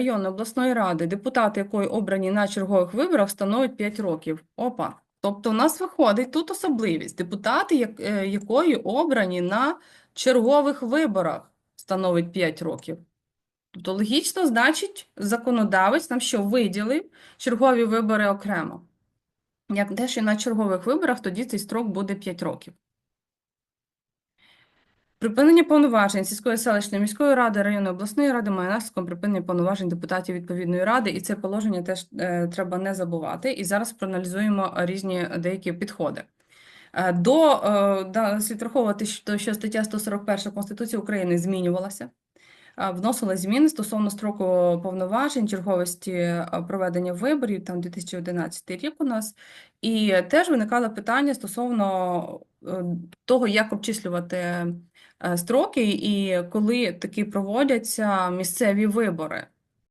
районної обласної ради, депутати якої обрані на чергових виборах, становить 5 років. Опа. Тобто у нас виходить тут особливість. Депутати, як, е, якої обрані на чергових виборах, становить 5 років. Тобто логічно, значить, законодавець нам що виділив чергові вибори окремо. Як теж і на чергових виборах, тоді цей строк буде 5 років. Припинення повноважень сільської селищної міської ради, районної обласної ради має наслідком припинення повноважень депутатів відповідної ради, і це положення теж е, треба не забувати. І зараз проаналізуємо різні деякі підходи. Е, До е, слід враховувати, що стаття 141 Конституції України змінювалася. Е, Вносили зміни стосовно строку повноважень, черговості е, проведення виборів, там 2011 рік у нас, і теж виникало питання стосовно е, того, як обчислювати строки і коли таки проводяться місцеві вибори.